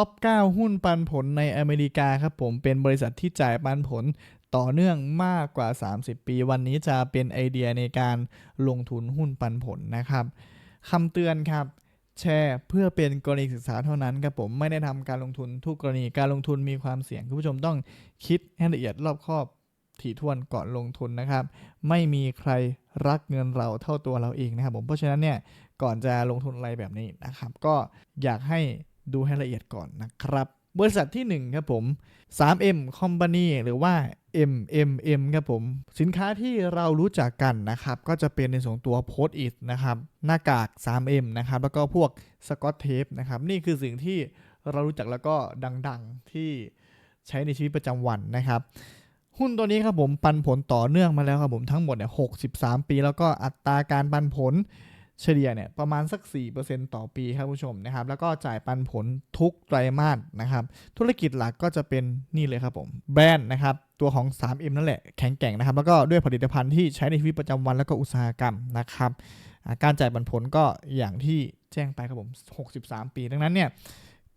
ท็อป 9 หุ้นปันผลในอเมริกาครับผมเป็นบริษัทที่จ่ายปันผลต่อเนื่องมากกว่า 30 ปี วันนี้จะเป็นไอเดียในการลงทุนหุ้นปันผลนะครับคำเตือนครับ แชร์เพื่อเป็นกรณีศึกษาเท่านั้นครับผมไม่ได้ทำการลงทุนทุกกรณีการลงทุนมีความเสี่ยงคุณผู้ชมต้องคิดให้ละเอียดรอบคอบถี่ถ้วนก่อนลงทุนนะครับ ไม่มีใครรักเงินเราเท่าตัวเราเองนะครับผมเพราะฉะนั้นเนี่ยก่อนจะลงทุนอะไรแบบนี้นะครับ ก็อยากให้ ดูให้ละเอียดก่อนนะครับ บริษัทที่ 1 ครับผม 3M Company หรือว่า MMM ครับผม สินค้าที่เรารู้จักกันนะครับ ก็จะเป็นในส่วนของตัว Post It นะครับ หน้ากาก 3M นะครับ แล้วก็พวกสกอตเทปนะครับ นี่คือสิ่งที่เรารู้จักแล้วก็ดังๆที่ใช้ในชีวิตประจำวันนะครับหุ้นตัวนี้ครับผมปันผลต่อเนื่องมาแล้วครับผมทั้งหมดเนี่ย63 ปี แล้วก็อัตราการปันผล เฉลี่ยเนี่ยประมาณสัก 4%ต่อปีครับผู้ชมนะครับ แล้วก็จ่ายปันผลทุกไตรมาสนะครับ ธุรกิจหลักก็จะเป็นนี่เลยครับผมแบรนด์นะครับ ตัวของ 3M นั่นแหละแข็งแกร่งนะครับ แล้วก็ด้วยผลิตภัณฑ์ที่ใช้ในชีวิตประจำวันแล้วก็อุตสาหกรรมนะครับการจ่ายปันผลก็อย่างที่แจ้งไปครับผม 63 ปี ดังนั้นเนี่ย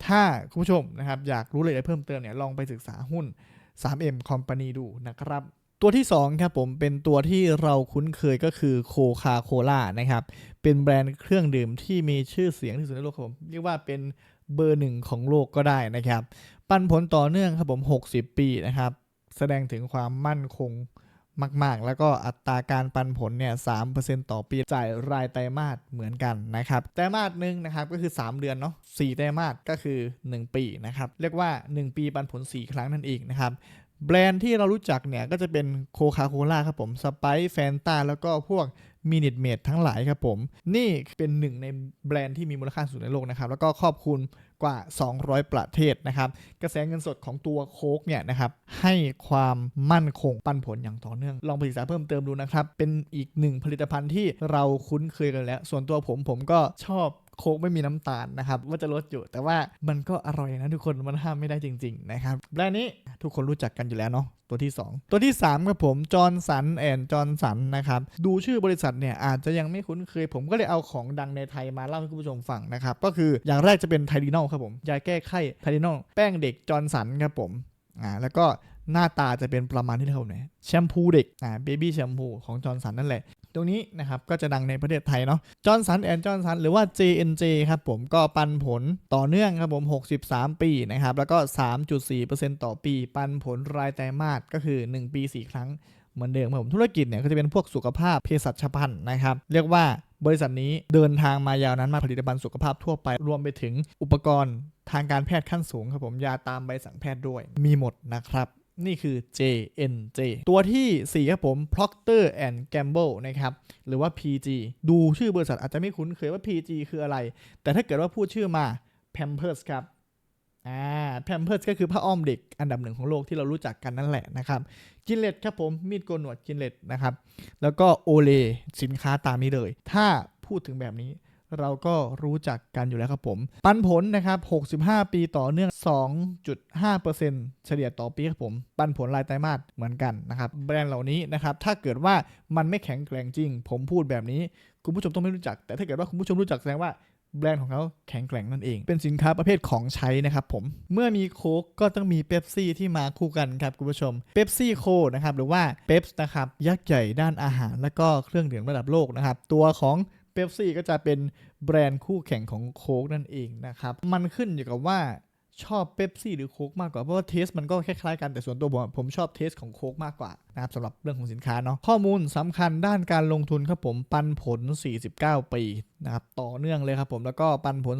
ถ้าคุณผู้ชมนะครับอยากรู้รายละเอียดเพิ่มเติมเนี่ยลองไปศึกษาหุ้น 3M Company ดูนะครับ ตัวที่2ครับผมเป็นตัวที่เราคุ้นเคยก็คือโคคาโคล่านะครับเป็นแบรนด์เครื่องดื่มที่มีชื่อเสียงที่สุดในโลกครับผมเรียกว่าเป็นเบอร์หนึ่งของโลกก็ได้นะครับ ปันผลต่อเนื่องครับผม 60 ปีนะครับ แสดงถึงความมั่นคงมาก ๆ แล้วก็อัตราการปันผลเนี่ย3%ต่อปีจ่ายรายไตรมาสเหมือนกันนะครับ ไตรมาสหนึ่งนะครับก็คือ 3 เดือนเนาะ4ไตรมาสก็คือ 1 ปีนะครับ เรียกว่า 1 ปีปันผล 4 ครั้งนั่นเองนะครับ แบรนด์ที่เรารู้จักเนี่ยก็จะเป็นโคคาโคล่าครับผมสไปซ์แฟนตาแล้วก็พวกมินิทเมดทั้งหลายครับผม นี่เป็นหนึ่งในแบรนด์ที่มีมูลค่าสูงในโลกนะครับ แล้วก็ครอบคลุมกว่า 200 ประเทศนะครับ กระแสเงินสดของตัวโค้กเนี่ยนะครับ ให้ความมั่นคงปันผลอย่างต่อเนื่อง ลองไปศึกษาเพิ่มเติมดูนะครับ เป็นอีกหนึ่งผลิตภัณฑ์ที่เราคุ้นเคยกันแล้ว ส่วนตัวผมผมก็ชอบ โค้กไม่มีน้ำตาลนะครับว่าจะลดอยู่ แต่ว่ามันก็อร่อยนะทุกคนมันห้ามไม่ได้จริง ๆ นะครับแบรนด์นี้ทุกคนรู้จักกันอยู่แล้วเนาะตัวที่ 2 ตัวที่3ครับผมจอร์นสันแอนจอร์นสันนะครับดูชื่อบริษัทเนี่ยอาจจะยังไม่คุ้นเคย ผมก็เลยเอาของดังในไทยมาเล่าให้คุณผู้ชมฟังนะครับก็คืออย่างแรกจะเป็นไทลีนอลครับผมยาแก้ไข้ไทลีนอลแป้งเด็กจอร์นสันครับผมอ่าแล้วก็หน้าตาจะเป็นประมาณที่เราเนี่แชมพูเด็กอ่าเบบี้แชมพูของจอร์นสันนั่นแหละ ตรงนี้นะครับก็จะดังในประเทศไทยเนาะจอร์นสันแอนจอร์นสันหรือว่า JNJ ครับผมก็ปันผลต่อเนื่องครับผม 63 ปีนะครับแล้วก็ 3.4%ต่อปี ปันผลรายไตรมาสก็คือ 1 ปี 4 ครั้งเหมือนเดิมครับผมธุรกิจเนี่ยก็จะเป็นพวกสุขภาพเภสัชพันธ์นะครับเรียกว่าบริษัทนี้เดินทางมายาวนานมาผลิตภัณฑ์สุขภาพทั่วไป รวมไปถึงอุปกรณ์ทางการแพทย์ขั้นสูงครับผมยาตามใบสั่งแพทย์ด้วยมีหมดนะครับ นี่คือ JNJ ตัวที่ 4 ครับผม Procter and Gamble นะครับ หรือว่า PG ดูชื่อบริษัทอาจจะไม่คุ้นเคยว่า PG คืออะไร แต่ถ้าเกิดว่าพูดชื่อมา Pampers ครับอ่า Pampers ก็คือผ้าอ้อมเด็กอันดับหนึ่งของโลกที่เรารู้จักกันนั่นแหละนะครับกินเลตครับผม มีดโกนหนวดกินเลตนะครับ แล้วก็โอเลสินค้าตามนี้เลย ถ้าพูดถึงแบบนี้ เราก็รู้จักกันอยู่แล้วครับผม ปันผลนะครับ 65 ปีต่อเนื่อง 2.5%เฉลี่ยต่อปีครับผม ปันผลรายไตรมาสเหมือนกันนะครับ แบรนด์เหล่านี้นะครับ ถ้าเกิดว่ามันไม่แข็งแกร่งจริง ผมพูดแบบนี้ คุณผู้ชมต้องไม่รู้จัก แต่ถ้าเกิดว่าคุณผู้ชมรู้จักแสดงว่าแบรนด์ของเขาแข็งแกร่งนั่นเอง เป็นสินค้าประเภทของใช้นะครับผม เมื่อมีโค้กก็ต้องมีเ e ปซี่ที่มาคู่กันครับคุณผู้ชมเ e ปซี่โคนะครับหรือว่าเ e ปส์นะครับยักษ์ใหญ่ด้านอาหาร และก็เครื่องดื่มระดับโลกนะครับ ตัวของ เ e ปซี่ก็จะเป็นแบรนด์คู่แข่งของโค้กนั่นเองนะครับ มันขึ้นอยู่กับว่าชอบเ e ปซี่หรือโค้กมากกว่า เพราะว่าเทสมันก็คล้ายๆกันแต่ส่วนตัวผมผมชอบเทสของโค้กมากกว่านะครับสำหรับเรื่องของสินค้าเนาะข้อมูลสำคัญด้านการลงทุนครับผมปันผล 49 ปีนะครับต่อเนื่องเลยครับผมแล้วก็ปันผล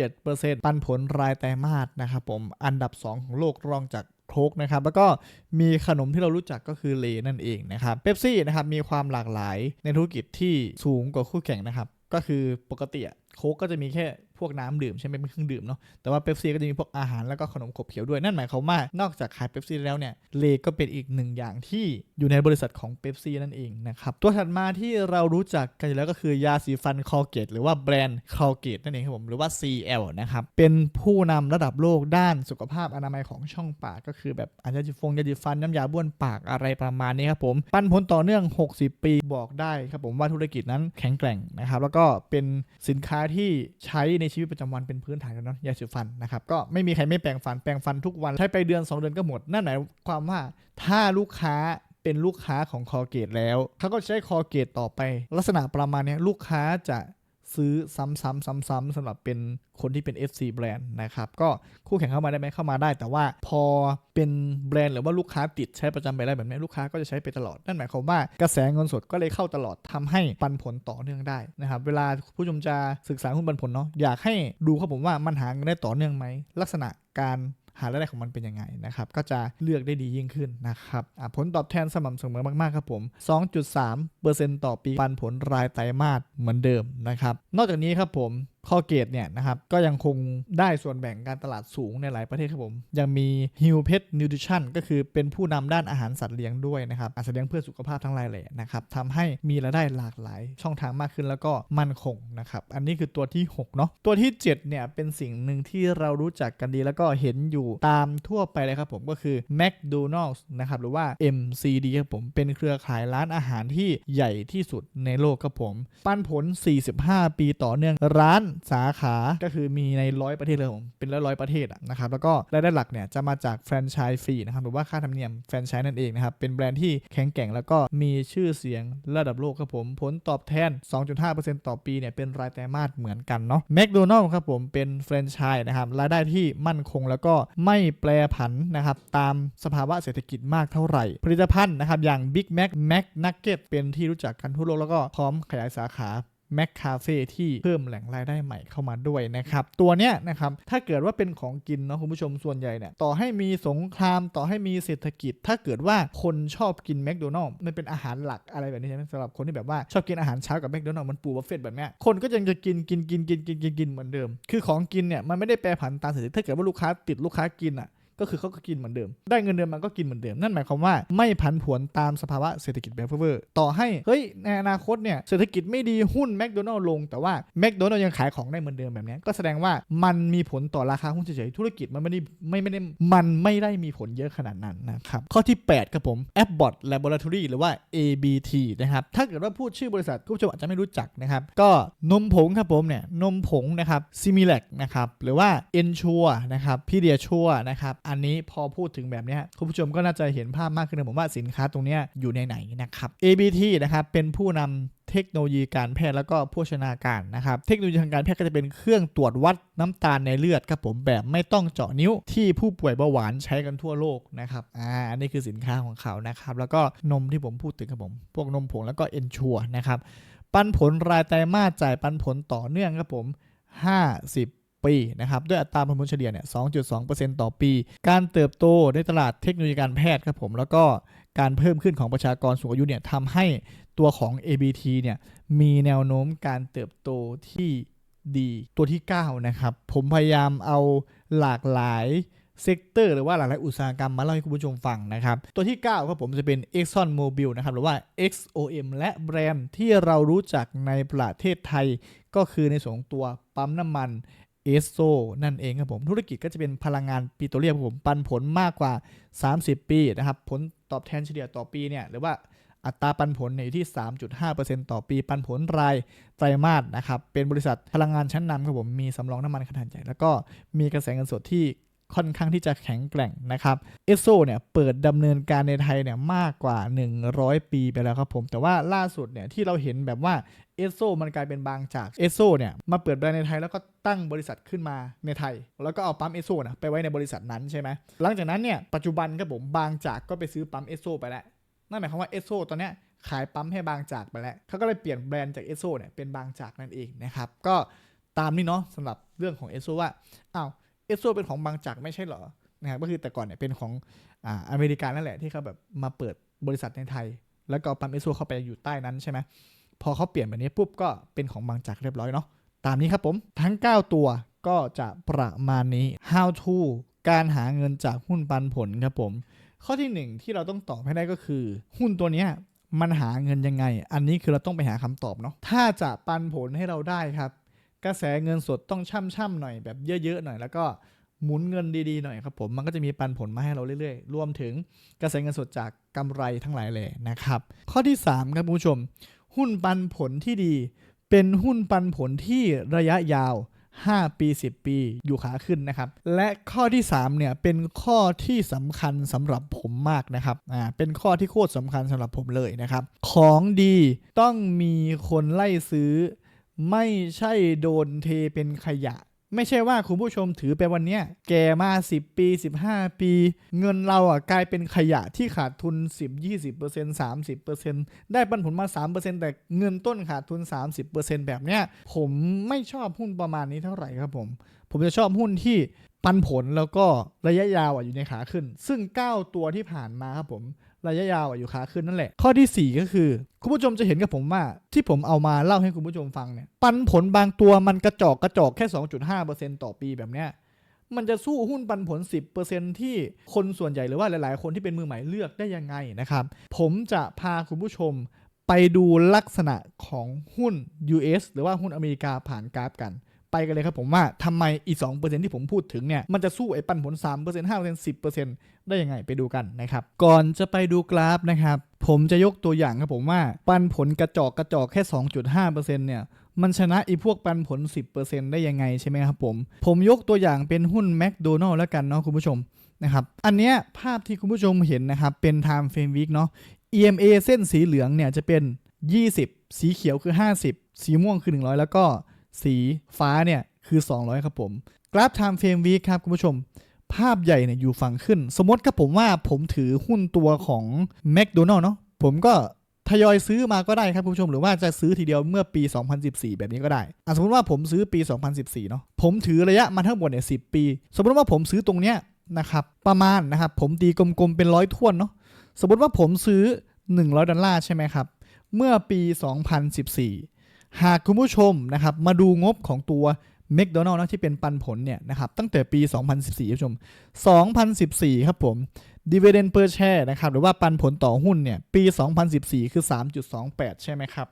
2.7%ปันผลรายไตรมาสนะครับผมอันดับ 2 ของโลกรองจาก โค้กนะครับแล้วก็มีขนมที่เรารู้จักก็คือเลนั่นเองนะครับเ e ปซี่นะครับมีความหลากหลายในธุรกิจที่สูงกว่าคู่แข่งนะครับก็คือปกติอะโค้กก็จะมีแค่ พวกน้ำดื่มใช่ไหมเป็นเครื่องดื่มเนาะแต่ว่าเ e ปซี่ก็จะมีพวกอาหารแล้วก็ขนมขบเคี้ยวด้วยนั่นหมายความว่านอกจากขายเ e ปซี่แล้วเนี่ยเลก็เป็นอีกหนึ่งอย่างที่อยู่ในบริษัทของเ e ปซี่นั่นเองนะครับตัวถัดมาที่เรารู้จักกันอยู่แล้วก็คือยาสีฟันคอเกตหรือว่าแบรนด์คอเกตนั่นเองครับผมหรือว่า CL นะครับเป็นผู้นำระดับโลกด้านสุขภาพอนามัยของช่องปากก็คือแบบอาจจะฟงยาสีฟันน้ำยาบ้วนปากอะไรประมาณนี้ครับผมปันผลต่อเนื่อง 60 ปีบอกได้ครับผมว่าธุรกิจนั้นแข็งแกร่งนะครับแล้วก็เป็นสินค้าที่ใช้ในชีวิตประจำวันเป็นพื้นฐานกันเนาะยาสีฟันนะครับก็ไม่มีใครไม่แปรงฟันแปรงฟันทุกวันใช้ไปเดือน 2 เดือนก็หมดนั่นหมายความว่าถ้าลูกค้าเป็นลูกค้าของคอเกตแล้วเขาก็ใช้คอเกตต่อไป ลักษณะประมาณนี้ลูกค้าจะ ซื้อซ้ำๆซ้ำๆสำหรับเป็นคนที่เป็น FC แบรนด์นะครับก็คู่แข่งเข้ามาได้ไหมเข้ามาได้ แต่ว่าพอเป็นแบรนด์หรือว่าลูกค้าติดใช้ประจำไปแล้วแบบนี้ลูกค้าก็จะใช้ไปตลอด นั่นหมายความว่ากระแสเงินสดก็เลยเข้าตลอดทำให้ปันผลต่อเนื่องได้นะครับเวลาผู้ชมจะศึกษาหุ้นปันผลเนาะอยากให้ดูครับผมว่ามันหาเงินได้ต่อเนื่องไหมลักษณะการ หารายได้ของมันเป็นยังไงนะครับ ก็จะเลือกได้ดียิ่งขึ้นนะครับผลตอบแทนสม่ำเสมอมากๆครับผม 2.3%ต่อปีปันผลรายไตรมาสเหมือนเดิมนะครับ นอกจากนี้ครับผม คอเกตเนี่ยนะครับก็ยังคงได้ส่วนแบ่งการตลาดสูงในหลายประเทศครับผม ยังมี Hill Pet Nutrition ก็คือเป็นผู้นำด้านอาหารสัตว์เลี้ยงด้วยนะครับอาหารสัตว์เลี้ยงเพื่อสุขภาพทั้งหลายแหล่นะครับทำให้มีรายได้หลากหลายช่องทางมากขึ้นแล้วก็มั่นคงนะครับอันนี้คือตัวที่6เนาะตัวที่7เนี่ยเป็นสิ่งหนึ่งที่เรารู้จักกันดีแล้วก็เห็นอยู่ตามทั่วไปเลยครับผมก็คือ McDonald's นะครับหรือว่า MCD ครับผมเป็นเครือข่ายร้านอาหารที่ใหญ่ที่สุดในโลกครับผม ปันผล 45 ปีต่อเนื่องร้านสาขา ก็คือมีในร้อยประเทศเลยครับผมเป็นร้อยร้อยประเทศนะครับ แล้วก็รายได้หลักเนี่ยจะมาจากแฟรนไชส์ฟรีนะครับ หรือว่าค่าธรรมเนียมแฟรนไชส์นั่นเองนะครับ เป็นแบรนด์ที่แข็งแกร่งแล้วก็มีชื่อเสียงระดับโลกครับผม ผลตอบแทน 2.5%ต่อปีเนี่ยเป็นรายไตรมาสเหมือนกันเนาะแมคโดนัลล์ครับผมเป็นแฟรนไชส์นะครับ รายได้ที่มั่นคงแล้วก็ไม่แปรผันนะครับตามสภาวะเศรษฐกิจมากเท่าไหร่ ผลิตภัณฑ์นะครับอย่าง Big Mac Mac Nugget เป็นที่รู้จักกันทั่วโลกแล้วก็พร้อมขยายสาขา แมคคาเฟ่ที่เพิ่มแหล่งรายได้ใหม่เข้ามาด้วยนะครับ ตัวเนี้ยนะครับ ถ้าเกิดว่าเป็นของกินเนาะคุณผู้ชมส่วนใหญ่เนี่ยต่อให้มีสงครามต่อให้มีเศรษฐกิจ ถ้าเกิดว่าคนชอบกินแมคโดนัลล์มันเป็นอาหารหลักอะไรแบบนี้ใช่ไหมสำหรับคนที่แบบว่าชอบกินอาหารเช้ากับแมคโดนัลล์มันปูบัฟเฟต์แบบเนี้ยคนก็ยังจะกินกินกินกินกินกินกินเหมือนเดิม คือของกินเนี่ยมันไม่ได้แปรผันตามเศรษฐกิจถ้าเกิดว่าลูกค้าติดลูกค้ากินอะ ก็คือเขาก็กินเหมือนเดิม ได้เงินเดือนมันก็กินเหมือนเดิม นั่นหมายความว่าไม่ผันผวนตามสภาวะเศรษฐกิจแบบเวอร์ต่อให้เฮ้ยในอนาคตเนี่ยเศรษฐกิจไม่ดีหุ้นแมคโดนัลล์ลง แต่ว่าแมคโดนัลล์ยังขายของได้เหมือนเดิมแบบนี้ก็แสดงว่ามันมีผลต่อราคาหุ้นเฉยๆธุรกิจมันไม่ได้ไม่ไม่ได้มันไม่ได้มีผลเยอะขนาดนั้นนะครับข้อที่ 8ครับผม Abbott Laboratory หรือว่า ABT นะครับถ้าเกิดว่าพูดชื่อบริษัทผู้ชมอาจจะไม่รู้จักนะครับก็นมผงครับผมเนี่ยนมผงนะครับ Similac นะครับหรือว่า Ensure นะครับ Pediasure นะครับอันนี้พอพูดถึงแบบนี้คุณผู้ชมก็น่าจะเห็นภาพมากขึ้นนะผมว่าสินค้าตรงนี้อยู่ในไหนนะครับ ABT นะครับเป็นผู้นำเทคโนโลยีการแพทย์แล้วก็โภชนาการนะครับ เทคโนโลยีทางการแพทย์ก็จะเป็นเครื่องตรวจวัดน้ำตาลในเลือดครับผมแบบไม่ต้องเจาะนิ้วที่ผู้ป่วยเบาหวานใช้กันทั่วโลกนะครับอ่าอันนี้คือสินค้าของเขานะครับ แล้วก็นมที่ผมพูดถึงครับผม พวกนมผงแล้วก็เอนชัวนะครับปันผลรายไตรมาสจ่ายปันผลต่อเนื่องครับผม 50 ปีนะครับด้วยอัตราผลผลเฉลี่ยเนี่ย 2.2%ต่อปี การเติบโตในตลาดเทคโนโลยีการแพทย์ครับผมแล้วก็การเพิ่มขึ้นของประชากรสูงอายุเนี่ยทำให้ตัวของ ABT เนี่ยมีแนวโน้มการเติบโตที่ดีตัวที่ 9 นะครับ ผมพยายามเอาหลากหลายเซกเตอร์หรือว่าหลากหลายอุตสาหกรรมมาเล่าให้คุณผู้ชมฟังนะครับ ตัวที่ 9 ครับผมจะเป็น Exxon Mobil นะครับ หรือว่า XOM และแบรนด์ที่เรารู้จักในประเทศไทย ก็คือในส่วนของตัวปั๊มน้ำมัน เอสโซนั่นเองครับผมธุรกิจก็จะเป็นพลังงานปิโตรเลียมผมปันผลมากกว่า 30 ปีนะครับผลตอบแทนเฉลี่ยต่อปีเนี่ยหรือว่าอัตราปันผลเนี่ยอยู่ที่ 3.5%ต่อปีปันผลรายไตรมาสนะครับเป็นบริษัทพลังงานชั้นนำครับผมมีสำรองน้ำมันขนาดใหญ่แล้วก็มีกระแสเงินสดที่ ค่อนข้างที่จะแข็งแกร่งนะครับเอสโซเนี่ยเปิดดำเนินการในไทยเนี่ยมากกว่า 100 ปีไปแล้วครับผมแต่ว่าล่าสุดเนี่ยที่เราเห็นแบบว่าเอสโซมันกลายเป็นบางจากเอสโซเนี่ยมาเปิดแบรนด์ในไทยแล้วก็ตั้งบริษัทขึ้นมาในไทย แล้วก็เอาปั๊มเอสโซนะไปไว้ในบริษัทนั้นใช่ไหมหลังจากนั้นเนี่ยปัจจุบันครับผมบางจากก็ไปซื้อปั๊มเอสโซไปแล้วนั่นหมายความว่าเอสโซตอนเนี้ยขายปั๊มให้บางจากไปแล้วเขาก็เลยเปลี่ยนแบรนด์จากเอสโซเนี่ยเป็นบางจากนั่นเองนะครับก็ตามนี้เนาะสำหรับเรื่องของเอสโซว่าอ้าว เอสโซเป็นของบางจากไม่ใช่เหรอนะครับก็คือแต่ก่อนเนี่ยเป็นของอ่าอเมริกานั่นแหละที่เขาแบบมาเปิดบริษัทในไทย แล้วก็ปั๊มเอสโซเข้าไปอยู่ใต้นั้นใช่ไหมพอเขาเปลี่ยนแบบนี้ปุ๊บก็เป็นของบางจากเรียบร้อยเนาะตามนี้ครับผมทั้ง 9 ตัวก็จะประมาณนี้ how to การหาเงินจากหุ้นปันผลครับผม ข้อที่หนึ่งที่เราต้องตอบให้ได้ก็คือ หุ้นตัวเนี้ยมันหาเงินยังไง อันนี้คือเราต้องไปหาคำตอบเนาะถ้าจะปันผลให้เราได้ครับ กระแสเงินสดต้องช่ำๆหน่อยแบบเยอะๆหน่อยแล้วก็หมุนเงินดีๆหน่อยครับผมมันก็จะมีปันผลมาให้เราเรื่อยๆ รวมถึงกระแสเงินสดจากกำไรทั้งหลายเลยนะครับ ข้อที่สามครับคุณผู้ชม หุ้นปันผลที่ดี เป็นหุ้นปันผลที่ระยะยาว 5 ปี 10 ปีอยู่ขาขึ้นนะครับ และข้อที่ 3 เนี่ย เป็นข้อที่สำคัญสำหรับผมมากนะครับอ่าเป็นข้อที่โคตรสำคัญสำหรับผมเลยนะครับ ของดีต้องมีคนไล่ซื้อ ไม่ใช่โดนเทเป็นขยะ ไม่ใช่ว่าคุณผู้ชมถือไปวันเนี้ยแกมา 10 ปี 15 ปี เงินเราอะกลายเป็นขยะที่ขาดทุน 10 20% 30%ได้ปันผลมา 3%แต่เงินต้นขาดทุน 30%แบบเนี้ยผมไม่ชอบหุ้นประมาณนี้เท่าไหร่ครับผม ผมจะชอบหุ้นที่ปันผลแล้วก็ระยะยาวอะอยู่ในขาขึ้น ซึ่ง 9 ตัวที่ผ่านมาครับผมระยะยาวอะอยู่ขาขึ้นนั่นแหละ ข้อทีสี่ 4 ก็คือ คุณผู้ชมจะเห็นกับผมว่า ที่ผมเอามาเล่าให้คุณผู้ชมฟังเนี่ยปันผลบางตัวมันกระจอกกระจอกแค่ 2.5%ต่อปีแบบเนี้ยมันจะสู้หุ้นปันผล 10%ที่คนส่วนใหญ่หรือว่าหลาย ๆ คนที่เป็นมือใหม่เลือกได้ยังไงนะครับ ผมจะพาคุณผู้ชมไปดูลักษณะของหุ้น US หรือว่าหุ้นอเมริกาผ่านกราฟกัน ไปกันเลยครับผมว่าทำไมอีก2%ที่ผมพูดถึงเนี่ย มันจะสู้ไอ้ปันผล3% 5% 10%ได้ยังไงไปดูกันนะครับ ก่อนจะไปดูกราฟนะครับ ผมจะยกตัวอย่างครับผมว่า ปันผลกระจอกกระจอกแค่2.5%เปอร์เซ็นเนี่ยมันชนะอีพวกปันผล 10%ได้ยังไงใช่ไหมครับผม ผมยกตัวอย่างเป็นหุ้นแม d โดนัล s แล้วกันเนาะคุณผู้ชมนะครับ อันเนี้ยภาพที่คุณผู้ชมเห็นนะครับ เป็น time frame week เนาะ EMA เส้นสีเหลืองเนี่ยจะเป็น 20 สีเขียวคือ 50 สีม่วงคือ 100 แล้วก็ สีฟ้าเนี่ยคือ 200 ครับผมกราฟ time frame week ครับคุณผู้ชม ภาพใหญ่เนี่ยอยู่ฝั่งขึ้น สมมติครับผมว่าผมถือหุ้นตัวของ McDonald เนาะผมก็ทยอยซื้อมาก็ได้ครับคุณผู้ชมหรือว่าจะซื้อทีเดียวเมื่อปี 2014 แบบนี้ก็ได้อะสมมติว่าผมซื้อปี 2014 เนาะผมถือระยะมาทั้งหมดเนี่ย10ปี สมมติว่าผมซื้อตรงเนี้ยนะครับประมาณนะครับผมตีกลมๆเป็นร้อยท่วนเนาะสมมติว่าผมซื้อ 100 ดอลลาร์ใช่ไหมครับเมื่อปี 2014 หากคุณผู้ชมนะครับมาดูงบของตัว McDonald นะที่เป็นปันผลเนี่ยนะครับตั้งแต่ปี 2014คุณผู้ชม 2014 ครับผม dividend per share นะครับหรือว่าปันผลต่อหุ้นเนี่ยปี 2014 คือ 3.28 ใช่ไหมครับ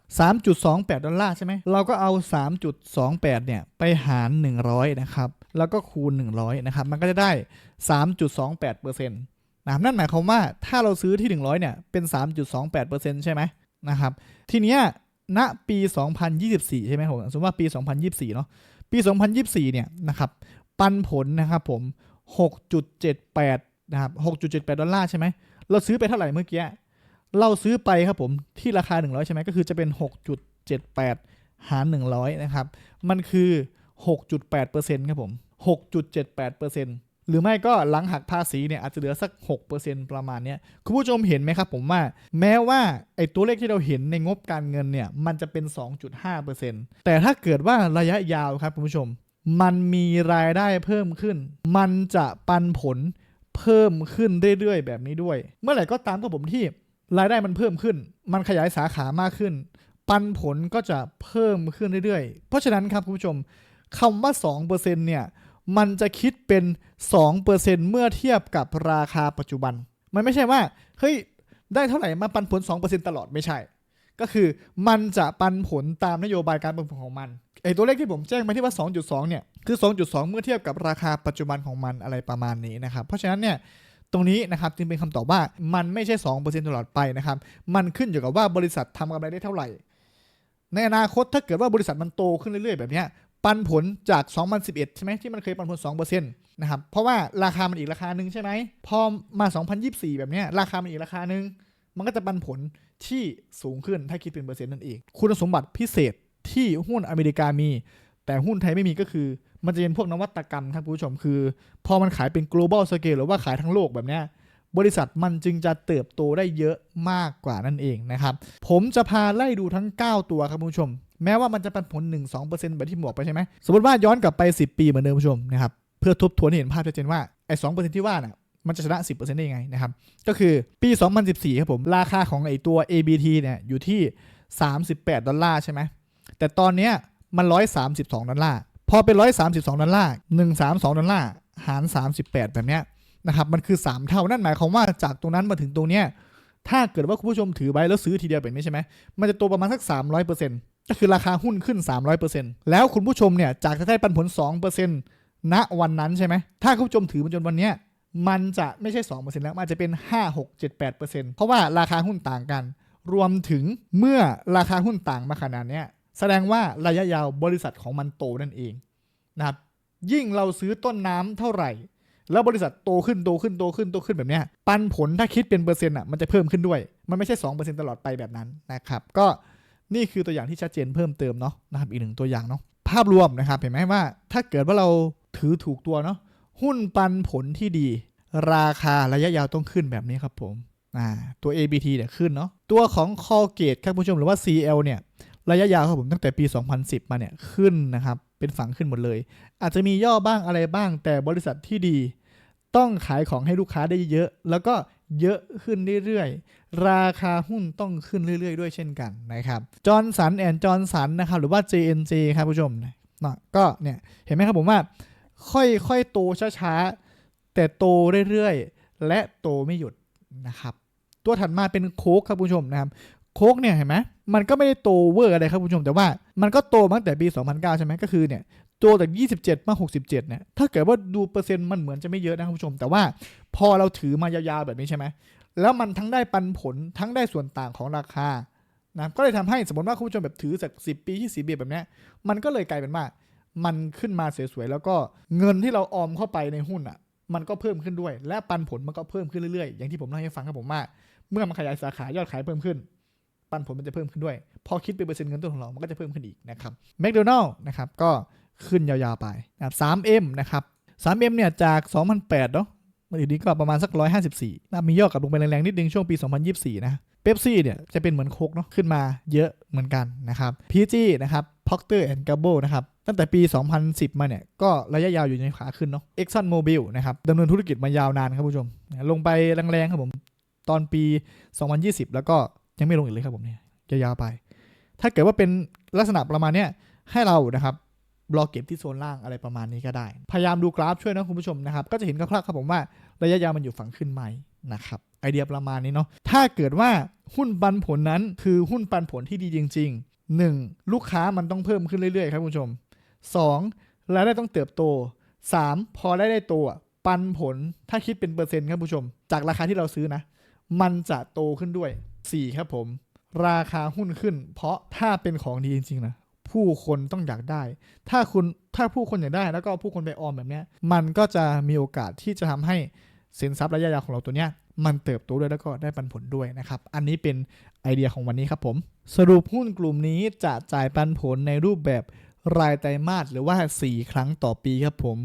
3.28 ดอลลาร์ใช่ไหมเราก็เอา 3.28 เนี่ยไปหาร 100 นะครับ แล้วก็คูณ 100 นะครับ มันก็จะได้ 3.28%นะครับนั่นหมายความว่าถ้าเราซื้อที่ 100 เนี่ยเป็น 3.28%ใช่ไหมนะครับทีเนี้ย ณปี 2024 ใช่ไหมผมสมมติว่าปี 2024 เนาะปี 2024 เนี่ยนะครับปันผลนะครับผม 6.78 นะครับ 6.78 ดอลลาร์ใช่ไหม เราซื้อไปเท่าไหร่เมื่อกี้ เราซื้อไปครับผมที่ราคา 100 ใช่ไหมก็คือจะเป็น 6.78 หาร 100 นะครับ มันคือ 6.8%ครับผม 6.78% หรือไม่ก็หลังหักภาษีเนี่ยอาจจะเหลือสัก 6%ประมาณเนี้ยคุณผู้ชมเห็นไหมครับผมว่า แม้ว่าไอ้ตัวเลขที่เราเห็นในงบการเงินเนี่ยมันจะเป็น 2.5%แต่ถ้าเกิดว่าระยะยาวครับคุณผู้ชม มันมีรายได้เพิ่มขึ้น มันจะปันผลเพิ่มขึ้นเรื่อยๆ แบบนี้ด้วย เมื่อไหร่ก็ตามครับผมที่รายได้มันเพิ่มขึ้น มันขยายสาขามากขึ้น ปันผลก็จะเพิ่มขึ้นเรื่อยๆ เพราะฉะนั้นครับคุณผู้ชมคำว่า 2%เนี่ย มันจะคิดเป็น 2%เมื่อเทียบกับราคาปัจจุบัน มันไม่ใช่ว่า เฮ้ย ได้เท่าไหร่มาปันผล 2%ตลอดไม่ใช่ ก็คือมันจะปันผลตามนโยบายการปันผลของมัน ไอตัวเลขที่ผมแจ้งไปที่ว่า 2.2 เนี่ย คือ 2.2 เมื่อเทียบกับราคาปัจจุบันของมันอะไรประมาณนี้นะครับ เพราะฉะนั้นเนี่ยตรงนี้นะครับจึงเป็นคำตอบว่ามันไม่ใช่ 2%ตลอดไปนะครับ มันขึ้นอยู่กับว่าบริษัททำกำไรได้เท่าไหร่ ในอนาคตถ้าเกิดว่าบริษัทมันโตขึ้นเรื่อยๆ แบบนี้ ปันผลจาก 2011 ใช่ไหมที่มันเคยปันผล 2%นะครับ เพราะว่าราคามันอีกราคาหนึ่งใช่ไหม พอมา 2024 แบบนี้ราคามันอีกราคาหนึ่ง มันก็จะปันผลที่สูงขึ้นถ้าคิดเป็นเปอร์เซ็นต์นั่นเอง คุณสมบัติพิเศษที่หุ้นอเมริกามี แต่หุ้นไทยไม่มีก็คือ มันจะเป็นพวกนวัตกรรมครับคุณผู้ชมคือ พอมันขายเป็น global scale หรือว่าขายทั้งโลกแบบนี้บริษัทมันจึงจะเติบโตได้เยอะมากกว่านั่นเองนะครับ ผมจะพาไล่ดูทั้ง 9 ตัวครับคุณผู้ชม แม้ว่ามันจะปันผล 1-2%แบบที่หมวกไปใช่ไหมสมมติว่าย้อนกลับไป 10 ปีเหมือนเดิมคุณผู้ชมนะครับเพื่อทบทวนให้เห็นภาพชัดเจนว่าไอ้2%ที่ว่าน่ะมันจะชนะ 10%ได้ยังไงนะครับก็คือปี 2014 ครับผม ราคาของไอ้ตัว ABT เนี่ยอยู่ที่ 38 ดอลลาร์ใช่ไหมแต่ตอนเนี้ยมัน 132 ดอลลาร์พอเป็น 132 ดอลลาร์ 132 ดอลลาร์หาร 38 แบบเนี้ยนะครับมันคือ 3 เท่านั่นหมายความว่าจากตรงนั้นมาถึงตรงเนี้ยถ้าเกิดว่าคุณผู้ชมถือไว้แล้วซื้อทีเดียวแบบนี้ใช่ไหมมันจะโตประมาณสัก 300% ก็คือราคาหุ้นขึ้น 300%แล้วคุณผู้ชมเนี่ยจากจะได้ปันผล 2%ณวันนั้นใช่ไหมถ้าคุณผู้ชมถือมาจนวันเนี้ยมันจะไม่ใช่ 2%แล้วมันอาจจะเป็น 5 6 7 8%เพราะว่าราคาหุ้นต่างกัน รวมถึงเมื่อราคาหุ้นต่างมาขนาดเนี้ยแสดงว่าระยะยาวบริษัทของมันโตนั่นเองนะครับยิ่งเราซื้อต้นน้ำเท่าไหร่ แล้วบริษัทโตขึ้นโตขึ้นโตขึ้นโตขึ้นแบบเนี้ยปันผลถ้าคิดเป็นเปอร์เซ็นต์อะมันจะเพิ่มขึ้นด้วย มันไม่ใช่ 2%ตลอดไปแบบนั้นนะครับก็ นี่คือตัวอย่างที่ชัดเจนเพิ่มเติมเนาะนะครับอีกหนึ่งตัวอย่างเนาะภาพรวมนะครับเห็นไหมว่า ถ้าเกิดว่าเราถือถูกตัวเนาะหุ้นปันผลที่ดี ราคาระยะยาวต้องขึ้นแบบนี้ครับผมอ่าตัว ABT เนี่ยขึ้นเนาะตัวของ Colgate ครับคุณผู้ชมหรือว่า CL เนี่ยระยะยาวครับผมตั้งแต่ปี 2010 มาเนี่ยขึ้นนะครับเป็นฝั่งขึ้นหมดเลย อาจจะมีย่อบ้างอะไรบ้างแต่บริษัทที่ดี ต้องขายของให้ลูกค้าได้เยอะ แล้วก็ เยอะขึ้นเรื่อยๆ ราคาหุ้นต้องขึ้นเรื่อยๆ ด้วยเช่นกันนะครับจอร์นสันแอนจอร์นสันนะครับหรือว่า JNJ ครับผู้ชมเนาะก็เนี่ยเห็นไหมครับผมว่า ค่อยๆ โตช้าๆ แต่โตเรื่อยๆ และโตไม่หยุดนะครับ ตัวถัดมาเป็นโค้กครับผู้ชมนะครับโค้กเนี่ยเห็นไหมมันก็ไม่ได้โตเวอร์อะไรครับผู้ชม แต่ว่ามันก็โตมาตั้งแต่ปี 2009 ใช่ไหมก็คือเนี่ย โตจาก 27 มา 67 เนี่ย ถ้าเกิดว่าดูเปอร์เซ็นต์มันเหมือนจะไม่เยอะนะครับผู้ชม แต่ว่าพอเราถือมายาวๆแบบนี้ใช่ไหม แล้วมันทั้งได้ปันผลทั้งได้ส่วนต่างของราคา นะ ก็เลยทำให้สมมติว่าคุณผู้ชมแบบถือจาก 10 ปีที่สีเบียแบบนี้มันก็เลยกลายเป็นว่า มันขึ้นมาสวยๆ แล้วก็เงินที่เราออมเข้าไปในหุ้นอะ มันก็เพิ่มขึ้นด้วย และปันผลมันก็เพิ่มขึ้นเรื่อยๆ อย่างที่ผมเล่าให้ฟังครับผมว่า เมื่อมันขยายสาขายอดขายเพิ่มขึ้นปันผลมันจะเพิ่มขึ้นด้วย พอคิดเป็นเปอร์เซ็นต์เงินต้นของเรา มันก็จะเพิ่มขึ้นอีกนะครับแมคโดนัลล์นะครับ ก็ ขึ้นยาวๆไปนะครับ 3M นะครับ 3M เนี่ยจาก 2008เนาะมาถึงนี้ก็ประมาณสัก 154นะมีย่อกลับลงไปแรงๆนิดนึงช่วงปี 2024 นะเป๊ปซี่เนี่ยจะเป็นเหมือนโคกเนาะขึ้นมาเยอะเหมือนกันนะครับ PG นะครับ Procter and Gamble นะครับตั้งแต่ปี 2010 มาเนี่ย ก็ระยะยาวอยู่ในขาขึ้นเนาะ Exxon Mobil นะครับดำเนินธุรกิจมายาวนานครับผู้ชม ลงไปแรงๆครับผม ตอนปี 2020 แล้วก็ยังไม่ลงอีกเลยครับผมเนี่ยยาวๆไป ถ้าเกิดว่าเป็นลักษณะประมาณเนี้ยให้เรานะครับ รอเก็บที่โซนล่างอะไรประมาณนี้ก็ได้ พยายามดูกราฟช่วยนะคุณผู้ชมนะครับ ก็จะเห็นคร่าวๆครับผมว่าระยะยาวมันอยู่ฝั่งขึ้นไหมนะครับไอเดียประมาณนี้เนาะถ้าเกิดว่าหุ้นปันผลนั้นคือหุ้นปันผลที่ดีจริง ๆ 1. ลูกค้ามันต้องเพิ่มขึ้นเรื่อยๆ ครับคุณผู้ชม 2. รายได้ต้องเติบโต 3. พอได้ได้โตปันผลถ้าคิดเป็นเปอร์เซ็นต์ครับผู้ชม จากราคาที่เราซื้อนะ มันจะโตขึ้นด้วย 4. ครับผม ราคาหุ้นขึ้น เพราะถ้าเป็นของดีจริงๆนะ ผู้คนต้องอยากได้ ถ้าคุณถ้าผู้คนอยากได้ แล้วก็ผู้คนไปออมแบบเนี้ย มันก็จะมีโอกาสที่จะทำให้สินทรัพย์ระยะยาวของเราตัวเนี้ยมันเติบโตด้วยแล้วก็ได้ปันผลด้วยนะครับ อันนี้เป็นไอเดียของวันนี้ครับผม สรุปหุ้นกลุ่มนี้จะจ่ายปันผลในรูปแบบรายไตรมาสหรือว่า 4 ครั้งต่อปีครับผม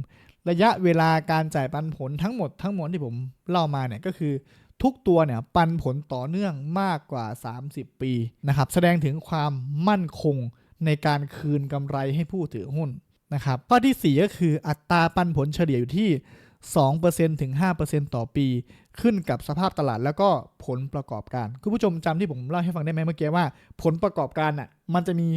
ระยะเวลาการจ่ายปันผลทั้งหมดทั้งมวลที่ผมเล่ามาเนี่ยก็คือทุกตัวเนี่ยปันผลต่อเนื่องมากกว่า 30 ปีนะครับ แสดงถึงความมั่นคง ในการคืนกำไรให้ผู้ถือหุ้นนะครับข้อที่ 4 ก็คืออัตราปันผลเฉลี่ยอยู่ที่ 2%ถึง 5%ต่อปี ขึ้นกับสภาพตลาดแล้วก็ผลประกอบการ คุณผู้ชมจำที่ผมเล่าให้ฟังได้ไหมเมื่อกี้ว่า ผลประกอบการอะมันจะมี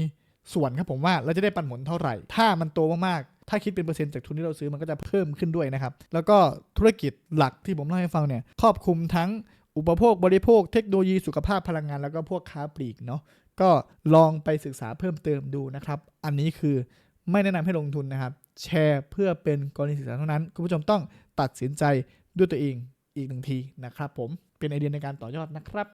ส่วนครับผมว่าเราจะได้ปันผลเท่าไหร่ ถ้ามันโตมากๆ ถ้าคิดเป็นเปอร์เซ็นต์จากทุนที่เราซื้อมันก็จะเพิ่มขึ้นด้วยนะครับ แล้วก็ธุรกิจหลักที่ผมเล่าให้ฟังเนี่ยครอบคลุมทั้งอุปโภคบริโภคเทคโนโลยีสุขภาพพลังงานแล้วก็พวกค้าปลีกเนาะ ก็ลองไปศึกษาเพิ่มเติมดูนะครับ อันนี้คือไม่แนะนำให้ลงทุนนะครับ แชร์เพื่อเป็นกรณีศึกษาเท่านั้น คุณผู้ชมต้องตัดสินใจด้วยตัวเองอีกหนึ่งทีนะครับผมเป็นไอเดียในการต่อยอดนะครับ